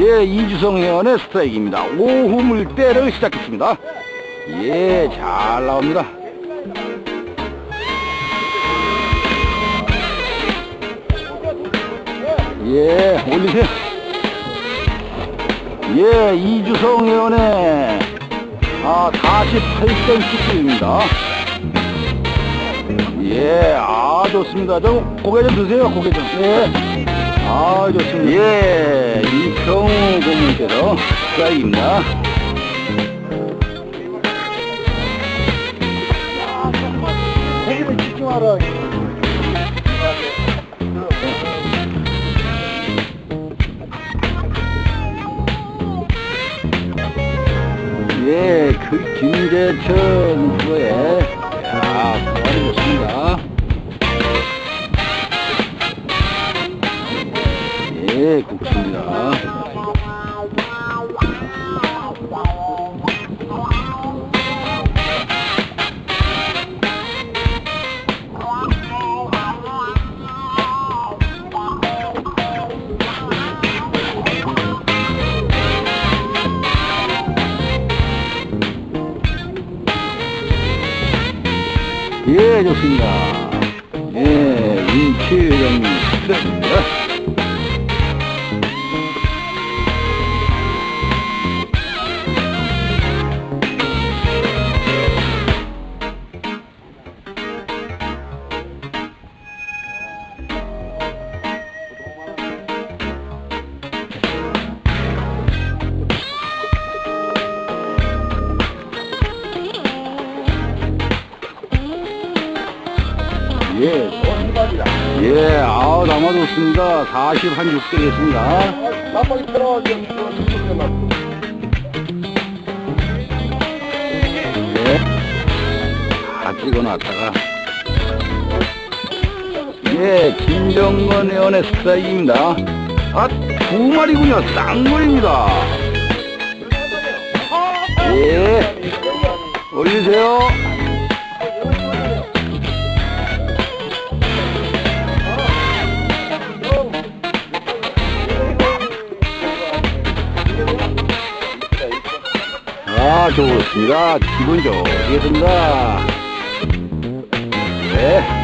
예, 이주성 회원의 스트라이크입니다. 오후 물때를 시작했습니다. 예, 잘 나옵니다. 예, 올리세요. 예, 이주성 회원의 아, 48cm입니다. 예, 아, 좋습니다. 좀 고개 좀 드세요, 고개 좀. 예. 아, 좋습니다. 예, 이평 세기를 집중하라. 예, 그 김재천 후보의 야, 가만히 좋습니다. 예, 국수입니다. 예, 좋습니다. 예, 임치령 스 예, 예, 아우, 담아줬습니다. 40, 한 6대 겠습니다. 나빠게 들어, 좀, 좀, 좀, 예. 다 찍어놨다가. 예, 김정건 의원의 스트라이크입니다. 아, 두 마리군요. 쌍물입니다. 예. 올리세요. 좋습니다. 기분 좋겠습니다. 네.